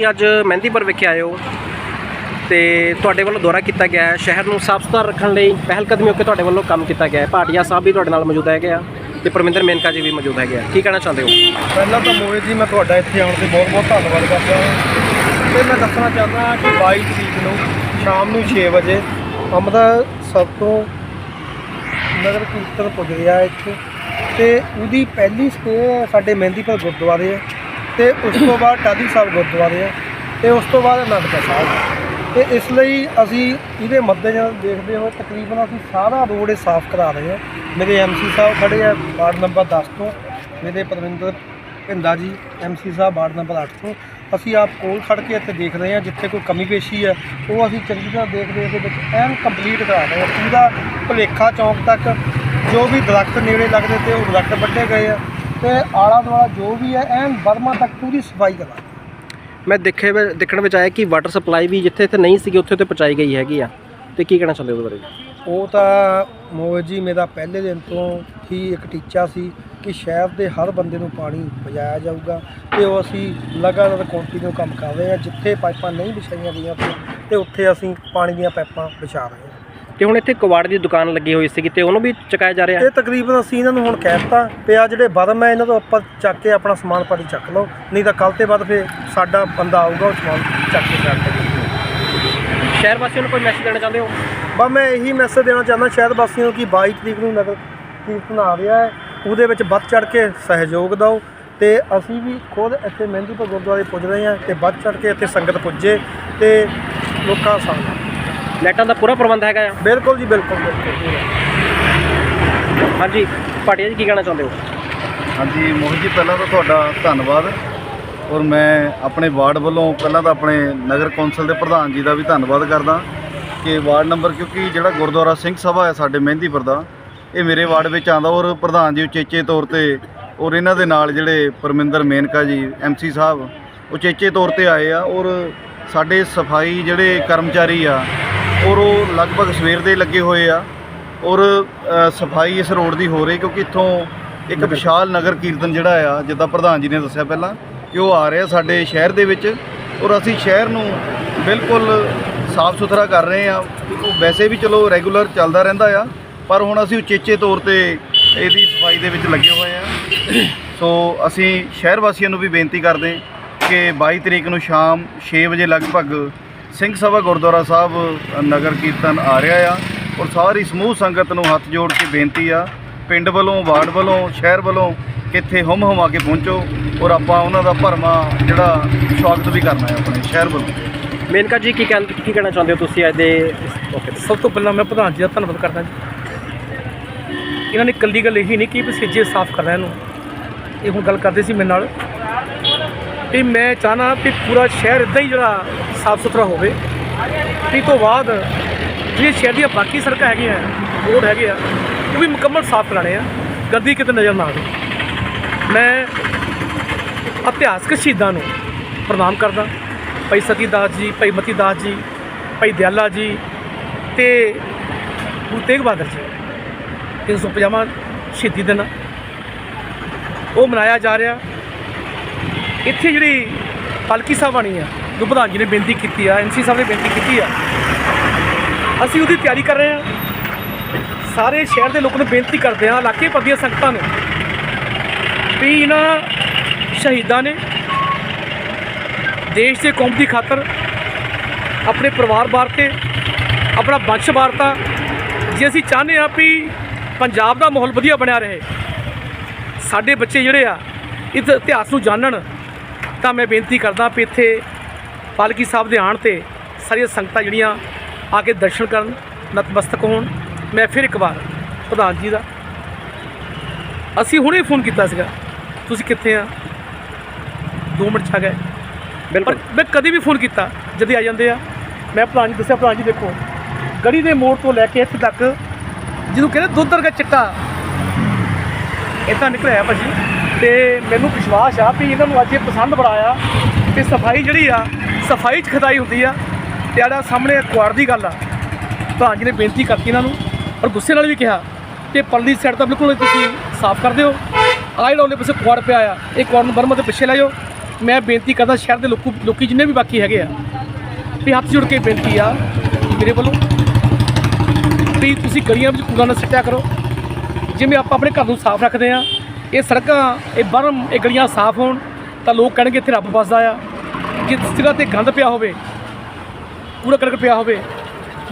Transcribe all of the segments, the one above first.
ਤੁਸੀਂ ਅੱਜ ਮਹਿੰਦੀਪੁਰ ਵਿਖੇ ਆਏ ਹੋ ਤੇ ਤੁਹਾਡੇ ਵੱਲੋਂ ਦੌਰਾ ਕੀਤਾ ਗਿਆ ਹੈ। ਸ਼ਹਿਰ ਨੂੰ ਸਾਫ਼ ਸੁਥਰਾ ਰੱਖਣ ਲਈ ਪਹਿਲ ਕਦਮੀ ਉੱਤੇ ਤੁਹਾਡੇ ਵੱਲੋਂ ਕੰਮ ਕੀਤਾ ਗਿਆ ਹੈ। ਭਾਟੀਆ ਸਾਹਿਬ ਵੀ ਤੁਹਾਡੇ ਨਾਲ ਮੌਜੂਦ ਹੈਗੇ ਆ ਤੇ ਪਰਮਿੰਦਰ ਮੇਨਕਾ ਜੀ ਵੀ ਮੌਜੂਦ ਹੈਗੇ ਆ। ਕੀ ਕਹਿਣਾ ਚਾਹੁੰਦੇ ਹੋ? ਪਹਿਲਾਂ ਤਾਂ ਮੋਹਿਤ ਜੀ, ਮੈਂ ਤੁਹਾਡਾ ਇੱਥੇ ਆਉਣ ਤੇ ਬਹੁਤ ਬਹੁਤ ਧੰਨਵਾਦ ਕਰਦਾ ਹਾਂ। ਤੇ ਮੈਂ ਦੱਸਣਾ ਚਾਹੁੰਦਾ ਹਾਂ ਕਿ 22 ਤਰੀਕ ਨੂੰ ਸ਼ਾਮ ਨੂੰ 6 ਵਜੇ ਅੰਮ੍ਰਿਤਸਰ ਤੋਂ ਨਗਰ ਕੀਰਤਨ ਪੁੱਜ ਰਿਹਾ ਇੱਥੇ। ਤੇ ਉਹਦੀ ਪਹਿਲੀ ਸਟੇ ਸਾਡੇ ਮਹਿੰਦੀਪੁਰ ਗੁਰਦੁਆਰੇ ਹੈ ਤੇ ਉਸ ਤੋਂ ਬਾਅਦ ਟਾਹਲੀ ਸਾਹਿਬ ਗੁਰਦੁਆਰੇ ਆ ਤੇ ਉਸ ਤੋਂ ਬਾਅਦ ਅਨੰਦਪੁਰ ਸਾਹਿਬ। ਤੇ ਇਸ ਲਈ ਅਸੀਂ ਇਹਦੇ ਮੱਦੇਨਜ਼ਰ ਦੇਖਦੇ ਹੋਏ ਤਕਰੀਬਨ ਅਸੀਂ ਸਾਰਾ ਰੋਡ ਇਹ ਸਾਫ਼ ਕਰਾ ਰਹੇ ਹਾਂ। ਮੇਰੇ ਐਮਸੀ ਸਾਹਿਬ ਖੜੇ ਆ ਵਾਰਡ ਨੰਬਰ 10 ਤੋਂ, ਮੇਰੇ ਪਰਵਿੰਦਰ ਭਿੰਦਾ ਜੀ ਐਮਸੀ ਸਾਹਿਬ ਵਾਰਡ ਨੰਬਰ 8 ਤੋਂ। ਅਸੀਂ ਆਪ ਕੋਲ ਖੜ ਕੇ ਇੱਥੇ ਦੇਖ ਰਹੇ ਹਾਂ ਜਿੱਥੇ ਕੋਈ ਕਮੀ ਪੇਸ਼ੀ ਹੈ ਉਹ ਅਸੀਂ ਚੰਗੀ ਤਰ੍ਹਾਂ ਦੇਖ ਦੇਖ ਦੇ ਵਿੱਚ ਐਨ ਕੰਪਲੀਟ ਕਰਾ ਰਹੇ ਹਾਂ। ਪੂਰਾ ਭੁਲੇਖਾ ਚੌਂਕ ਤੱਕ ਜੋ ਵੀ ਦਰਖਤ ਨੇੜੇ ਲੱਗਦੇ ਤੇ ਉਹ ਦਰਖਤ ਵੱਢੇ ਗਏ ਆ। ਤੇ ਆਲਾ ਦੁਆਲਾ ਜੋ ਵੀ ਹੈ ਐਨ ਬਰਮਾ ਤੱਕ ਪੂਰੀ ਸਫ਼ਾਈ ਕਰਾ ਰਹੇ ਹਾਂ। ਮੈਂ ਦੇਖੇ ਵਿ- ਦੇਖਣ ਵਿੱਚ ਆਇਆ ਕਿ ਵਾਟਰ ਸਪਲਾਈ ਵੀ ਜਿੱਥੇ ਇੱਥੇ ਨਹੀਂ ਸੀਗੀ ਉੱਥੇ ਤੇ ਪਹੁੰਚਾਈ ਗਈ ਹੈਗੀ ਆ। ਤੇ ਕੀ ਕਹਿਣਾ ਚਾਹੁੰਦੇ ਹੋ ਉਹਦੇ ਬਾਰੇ? ਉਹ ਤਾਂ ਮੋਹਿਤ ਜੀ ਮੇਰਾ ਪਹਿਲੇ ਦਿਨ ਤੋਂ ਹੀ ਇੱਕ ਟੀਚਾ ਸੀ ਕਿ ਸ਼ਹਿਰ ਦੇ ਹਰ ਬੰਦੇ ਨੂੰ ਪਾਣੀ ਪਹੁੰਚਾਇਆ ਜਾਊਗਾ ਤੇ ਉਹ ਅਸੀਂ ਲਗਾਤਾਰ ਕੰਟੀਨਿਊ ਕੰਮ ਕਰ ਰਹੇ ਹਾਂ। ਜਿੱਥੇ ਪਾਈਪਾਂ ਨਹੀਂ ਵਿਛਾਈਆਂ ਗਈਆਂ ਸੀ ਤੇ ਉੱਥੇ ਅਸੀਂ ਪਾਣੀ ਦੀਆਂ ਪਾਈਪਾਂ ਵਿਛਾ ਰਹੇ ਹਾਂ। ਤੇ ਹੁਣ ਇੱਥੇ ਕਵਾੜ ਦੀ ਦੁਕਾਨ ਲੱਗੀ ਹੋਈ ਸੀਗੀ ਤੇ ਉਹਨੂੰ ਵੀ ਚੁਕਾਇਆ ਜਾ ਰਿਹਾ ਇਹ ਤਕਰੀਬਨ ਅਸੀਂ ਇਹਨਾਂ ਨੂੰ ਹੁਣ ਕਹਿ ਦਿੱਤਾ ਪਿਆ ਜਿਹੜੇ ਬਦਮ ਹੈ ਇਹਨਾਂ ਤੋਂ ਆਪਾਂ ਚੱਕ ਕੇ ਆਪਣਾ ਸਮਾਨ ਪਾਣੀ ਚੱਕ ਲਓ ਨਹੀਂ ਤਾਂ ਕੱਲ ਤੇ ਬਾਅਦ ਫਿਰ ਸਾਡਾ ਬੰਦਾ ਆਊਗਾ ਉਹ ਸਮਾਨ ਚੱਕ ਕੇ ਚੱਕ ਸ਼ਹਿਰ ਵਾਸੀਆਂ ਨੂੰ ਕੋਈ ਮੈਸੇਜ ਦੇਣਾ ਚਾਹੁੰਦੇ ਹੋ? ਬਸ ਮੈਂ ਇਹੀ ਮੈਸੇਜ ਦੇਣਾ ਚਾਹੁੰਦਾ ਸ਼ਹਿਰ ਵਾਸੀਆਂ ਨੂੰ ਕਿ 22 ਤਰੀਕ ਨੂੰ ਨਗਰ ਕੀਰਤਨ ਆ ਰਿਹਾ ਹੈ ਉਹਦੇ ਵਿੱਚ ਵੱਧ ਚੜ ਕੇ ਸਹਿਯੋਗ ਦਿਓ ਤੇ ਅਸੀਂ ਵੀ ਖੁਦ ਇੱਥੇ ਮਹਿੰਦੀਪੁਰ ਗੁਰਦੁਆਰੇ ਪੁੱਜ ਰਹੇ ਹਾਂ ਤੇ ਵੱਧ ਚੜ ਕੇ ਇੱਥੇ ਸੰਗਤ ਪੁੱਜੇ ਤੇ ਲੋਕਾਂ ਸਾਹਮਣੇ ਲਾਈਟਾਂ ਦਾ ਪੂਰਾ ਪ੍ਰਬੰਧ ਹੈਗਾ ਆ? ਬਿਲਕੁਲ ਜੀ ਬਿਲਕੁਲ। ਬਿਲਕੁਲ ਹਾਂਜੀ ਭਾਟੀਆ ਜੀ ਕੀ ਕਹਿਣਾ ਚਾਹੁੰਦੇ ਹੋ? ਹਾਂਜੀ ਮੋਹਿਤ ਜੀ ਪਹਿਲਾਂ ਤਾਂ ਤੁਹਾਡਾ ਧੰਨਵਾਦ। ਔਰ ਮੈਂ ਆਪਣੇ ਵਾਰਡ ਵੱਲੋਂ ਪਹਿਲਾਂ ਤਾਂ ਆਪਣੇ ਨਗਰ ਕੌਂਸਲ ਦੇ ਪ੍ਰਧਾਨ ਜੀ ਦਾ ਵੀ ਧੰਨਵਾਦ ਕਰਦਾ। ਕਿ ਵਾਰਡ ਨੰਬਰ ਕਿਉਂਕਿ ਜਿਹੜਾ ਗੁਰਦੁਆਰਾ ਸਿੰਘ ਸਭਾ ਹੈ ਸਾਡੇ ਮਹਿੰਦੀਪੁਰ ਦਾ ਇਹ ਮੇਰੇ ਵਾਰਡ ਵਿੱਚ ਆਂਦਾ ਔਰ ਪ੍ਰਧਾਨ ਜੀ ਉਚੇਚੇ ਤੌਰ ਤੇ ਔਰ ਇਹਨਾਂ ਦੇ ਨਾਲ ਜਿਹੜੇ ਪਰਮਿੰਦਰ ਮੇਨਕਾ ਜੀ ਐਮਸੀ ਸਾਹਿਬ ਉਚੇਚੇ ਤੌਰ ਤੇ ਆਏ ਆ। ਔਰ ਸਾਡੇ ਸਫ਼ਾਈ ਜਿਹੜੇ ਕਰਮਚਾਰੀ ਆ ਔਰ ਉਹ ਲਗਭਗ ਸਵੇਰ ਦੇ ਲੱਗੇ ਹੋਏ ਆ ਔਰ ਸਫ਼ਾਈ ਇਸ ਰੋਡ ਦੀ ਹੋ ਰਹੀ ਕਿਉਂਕਿ ਇੱਥੋਂ ਇੱਕ ਵਿਸ਼ਾਲ ਨਗਰ ਕੀਰਤਨ ਜਿਹੜਾ ਆ ਜਿੱਦਾਂ ਪ੍ਰਧਾਨ ਜੀ ਨੇ ਦੱਸਿਆ ਪਹਿਲਾਂ ਕਿ ਉਹ ਆ ਰਿਹਾ ਸਾਡੇ ਸ਼ਹਿਰ ਦੇ ਵਿੱਚ ਔਰ ਅਸੀਂ ਸ਼ਹਿਰ ਨੂੰ ਬਿਲਕੁਲ ਸਾਫ਼ ਸੁਥਰਾ ਕਰ ਰਹੇ ਆ। ਉਹ ਵੈਸੇ ਵੀ ਚਲੋ ਰੈਗੂਲਰ ਚੱਲਦਾ ਰਹਿੰਦਾ ਆ ਪਰ ਹੁਣ ਅਸੀਂ ਉਚੇਚੇ ਤੌਰ ਤੇ ਇਹਦੀ ਸਫ਼ਾਈ ਦੇ ਵਿੱਚ ਲੱਗੇ ਹੋਏ ਆ। ਸੋ ਅਸੀਂ ਸ਼ਹਿਰ ਵਾਸੀਆਂ ਨੂੰ ਵੀ ਬੇਨਤੀ ਕਰਦੇ ਕਿ 22 ਤਰੀਕ ਨੂੰ ਸ਼ਾਮ 6 ਵਜੇ ਲਗਭਗ ਸਿੰਘ ਸਭਾ ਗੁਰਦੁਆਰਾ ਸਾਹਿਬ ਨਗਰ ਕੀਰਤਨ ਆ ਰਿਹਾ ਆ ਔਰ ਸਾਰੀ ਸਮੂਹ ਸੰਗਤ ਨੂੰ ਹੱਥ ਜੋੜ ਕੇ ਬੇਨਤੀ ਆ ਪਿੰਡ ਵੱਲੋਂ ਵਾਰਡ ਵੱਲੋਂ ਸ਼ਹਿਰ ਵੱਲੋਂ ਕਿ ਇੱਥੇ ਹੁਮ ਹੁਮਾ ਕੇ ਪਹੁੰਚੋ ਔਰ ਆਪਾਂ ਉਹਨਾਂ ਦਾ ਭਰਮਾ ਜਿਹੜਾ ਸਵਾਗਤ ਵੀ ਕਰਨਾ ਹੈ ਆਪਣੇ ਸ਼ਹਿਰ ਵੱਲੋਂ। ਮੇਨਕਾ ਜੀ ਕੀ ਕਹਿਣ ਕੀ ਕਹਿਣਾ ਚਾਹੁੰਦੇ ਹੋ ਤੁਸੀਂ ਅੱਜ ਦੇ ਓਕੇ ਸਭ ਤੋਂ ਪਹਿਲਾਂ ਮੈਂ ਪ੍ਰਧਾਨ ਜੀ ਦਾ ਧੰਨਵਾਦ ਕਰਦਾ ਜੀ। ਇਹਨਾਂ ਨੇ ਇਕੱਲੀ ਗੱਲ ਇਹੀ ਨਹੀਂ ਕਿ ਪਸੀਜੇ ਸਾਫ਼ ਕਰਨਾ ਇਹਨੂੰ ਇਹ ਹੁਣ ਗੱਲ ਕਰਦੇ ਸੀ ਮੇਰੇ ਨਾਲ ਵੀ ਮੈਂ ਚਾਹਨਾ ਵੀ ਪੂਰਾ ਸ਼ਹਿਰ ਇਦਾਂ ਹੀ ਜਿਹੜਾ ਸਾਫ਼ ਸੁਥਰਾ ਹੋਵੇ। ਵੀ ਤੋਂ ਬਾਅਦ ਜਿਹੜੀਆਂ ਸ਼ਹਿਰ ਦੀਆਂ ਬਾਕੀ ਸੜਕਾਂ ਹੈਗੀਆਂ, ਰੋਡ ਹੈਗੇ ਆ, ਉਹ ਵੀ ਮੁਕੰਮਲ ਸਾਫ਼ ਕਰਾਣੇ ਆ। ਗੱਦੀ ਕਿਤੇ ਨਜ਼ਰ ਨਾ ਆਵੇ। ਮੈਂ ਇਤਿਹਾਸਕ ਸ਼ਹੀਦਾਂ ਨੂੰ ਪ੍ਰਣਾਮ ਕਰਦਾ। ਭਾਈ ਸਤੀ ਦਾਸ ਜੀ, ਭਾਈ ਮਤੀ ਦਾਸ ਜੀ, ਭਾਈ ਦਿਆਲਾ ਜੀ ਤੇ ਗੁਰੂ ਤੇਗ ਬਹਾਦਰ ਜੀ। 350ਵਾਂ ਸ਼ਹੀਦੀ ਦਿਨ ਆ। ਉਹ ਮਨਾਇਆ ਜਾ ਰਿਹਾ। ਇੱਥੇ ਜਿਹੜੀ ਪਾਲਕੀ ਸਾਹਿਬ ਆਣੀ ਆ, ਜੋ ਪ੍ਰਧਾਨ ਜੀ ਨੇ ਬੇਨਤੀ ਕੀਤੀ ਆ ਐਨਸੀ ਸਾਹਿਬ ਨੇ ਬੇਨਤੀ ਕੀਤੀ ਆ। ਅਸੀਂ ਉਹਦੀ ਤਿਆਰੀ ਕਰ ਰਹੇ ਹਾਂ ਸਾਰੇ ਸ਼ਹਿਰ ਦੇ ਲੋਕਾਂ ਨੂੰ ਬੇਨਤੀ ਕਰਦੇ ਹਾਂ ਇਲਾਕੇ ਪੱਦੀਆਂ ਸੰਗਤਾਂ ਨੂੰ, ਵੀ ਇਹਨਾਂ ਸ਼ਹੀਦਾਂ ਨੇ ਦੇਸ਼ ਦੇ ਕੌਮ ਦੀ ਖਾਤਰ ਆਪਣੇ ਪਰਿਵਾਰ ਵਾਸਤੇ ਆਪਣਾ ਵੰਸ਼ ਵਾਰਤਾ, ਜੇ ਅਸੀਂ ਚਾਹੁੰਦੇ ਹਾਂ ਵੀ ਪੰਜਾਬ ਦਾ ਮਾਹੌਲ ਵਧੀਆ ਬਣਿਆ ਰਹੇ, ਸਾਡੇ ਬੱਚੇ ਜਿਹੜੇ ਆ, ਇਸ ਇਤਿਹਾਸ ਨੂੰ ਜਾਣਨ ਤਾਂ ਮੈਂ ਬੇਨਤੀ ਕਰਦਾ ਵੀ ਇੱਥੇ ਪਾਲਕੀ ਸਾਹਿਬ ਦੇ ਆਉਣ ਤੇ ਸਾਰੀਆਂ ਸੰਗਤਾਂ ਜਿਹੜੀਆਂ ਆ ਕੇ ਦਰਸ਼ਨ ਕਰਨ ਨਤਮਸਤਕ ਹੋਣ। ਮੈਂ ਫਿਰ ਇੱਕ ਵਾਰ ਪ੍ਰਧਾਨ ਜੀ ਦਾ। ਅਸੀਂ ਹੁਣੇ ਫੋਨ ਕੀਤਾ ਸੀਗਾ। ਤੁਸੀਂ ਕਿੱਥੇ ਆ? 2 ਮਿੰਟ ਆ ਗਏ। ਬਿਲਕੁਲ। ਮੈਂ ਕਦੀ ਵੀ ਫੋਨ ਕੀਤਾ ਜਦ ਆ ਜਾਂਦੇ ਆ। ਮੈਂ ਪ੍ਰਧਾਨ ਜੀ ਦੱਸਿਆ ਪ੍ਰਧਾਨ ਜੀ ਦੇਖੋ ਗੜੀ ਦੇ ਮੋੜ ਤੋਂ ਲੈ ਕੇ ਇੱਥੇ ਤੱਕ ਜਿਹਨੂੰ ਕਹਿੰਦੇ ਦੁੱਧ ਵਰਗਾ ਚਿੱਟਾ ਇਦਾਂ ਨਿਕਲਿਆ ਭਾਜੀ। ਤੇ ਮੈਨੂੰ ਵਿਸ਼ਵਾਸ ਆ ਵੀ ਇਹਨਾਂ ਨੂੰ ਅੱਜ ਇਹ ਪਸੰਦ ਬੜਾ ਆ ਸਫ਼ਾਈ ਜਿਹੜੀ ਆ, ਸਫ਼ਾਈ 'ਚ ਖਦਾਈ ਹੁੰਦੀ ਆ ਤੇ ਆੜਾ ਸਾਹਮਣੇ ਕੁਆਰ ਦੀ ਗੱਲ ਆ ਪ੍ਰਧਾਨ ਜੀ ਨੇ ਬੇਨਤੀ ਕਰਤੀ ਇਹਨਾਂ ਨੂੰ ਔਰ ਗੁੱਸੇ ਨਾਲ ਵੀ ਕਿਹਾ ਕਿ ਪਰਲੀ ਸਾਈਡ ਤਾਂ ਬਿਲਕੁਲ ਤੁਸੀਂ ਸਾਫ਼ ਕਰ ਦਿਓ। ਆਹ ਜਿਹੜਾ ਉਹਦੇ ਪਿੱਛੇ ਕੁਆਰ ਪਿਆ ਆ, ਇਹ ਕੁਆਰ ਨੂੰ ਬਰਮਾ ਦੇ ਪਿੱਛੇ ਲੈ ਜਾਓ ਮੈਂ ਬੇਨਤੀ ਕਰਦਾ ਸ਼ਹਿਰ ਦੇ ਲੋਕੂ, ਲੋਕੀ ਜਿੰਨੇ ਵੀ ਬਾਕੀ ਹੈਗੇ ਆ, ਵੀ ਹੱਥ ਜੁੜ ਕੇ ਬੇਨਤੀ ਆ ਮੇਰੇ ਵੱਲੋਂ ਵੀ ਤੁਸੀਂ ਗਲੀਆਂ ਵਿੱਚ ਕੂੜਾ ਨਾ ਸਿੱਟਿਆ ਕਰੋ। ਜਿਵੇਂ ਆਪਾਂ ਆਪਣੇ ਘਰ ਨੂੰ ਸਾਫ਼ ਰੱਖਦੇ ਆ ਇਹ ਸੜਕਾਂ, ਇਹ ਬਰਮ, ਇਹ ਗਲੀਆਂ ਸਾਫ਼ ਹੋਣ ਤਾਂ ਲੋਕ ਕਹਿਣਗੇ ਇੱਥੇ ਰੱਬ ਵੱਸਦਾ ਆ। ਜਿਸ ਜਗ੍ਹਾ ਤੇ ਗੰਦ ਪਿਆ ਹੋਵੇ, ਕੂੜਾ ਕਰਕਟ ਪਿਆ ਹੋਵੇ,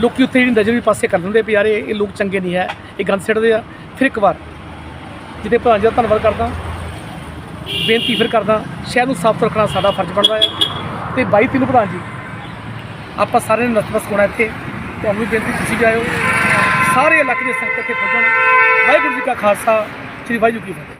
ਲੋਕੀ ਉੱਥੇ ਜਿਹੜੀ ਨਜ਼ਰ ਵੀ ਪਾਸੇ ਕਰ ਦਿੰਦੇ ਵੀ ਯਾਰ ਇਹ ਲੋਕ ਚੰਗੇ ਨਹੀਂ ਹੈ, ਇਹ ਗੰਦ ਸਿੱਟਦੇ ਆ। ਫਿਰ ਇੱਕ ਵਾਰ ਜਿਹਦੇ ਪ੍ਰਧਾਨ ਜੀ ਦਾ ਧੰਨਵਾਦ ਕਰਦਾ, ਬੇਨਤੀ ਫਿਰ ਕਰਦਾ, ਸ਼ਹਿਰ ਨੂੰ ਸਾਫ਼ ਰੱਖਣਾ ਸਾਡਾ ਫਰਜ਼ ਬਣਦਾ ਹੈ ਤੇ 22 ਤੀਨ ਪ੍ਰਧਾਨ ਜੀ, ਆਪਾਂ ਸਾਰਿਆਂ ਨੇ ਨਤਮਸਤਕ ਹੋਣਾ ਇੱਥੇ। ਤੁਹਾਨੂੰ ਵੀ ਬੇਨਤੀ ਤੁਸੀਂ ਜਾਇਓ ਸਾਰੇ ਇਲਾਕੇ ਦੇ ਸੰਗਤ ਇੱਥੇ ਪਹੁੰਚਣ। ਵਾਹਿਗੁਰੂ ਜੀ ਕਾ ਖਾਲਸਾ, ਸ੍ਰੀ ਵਾਹਿਗੁਰੂ ਜੀ ਕੀ ਫਤਿਹ।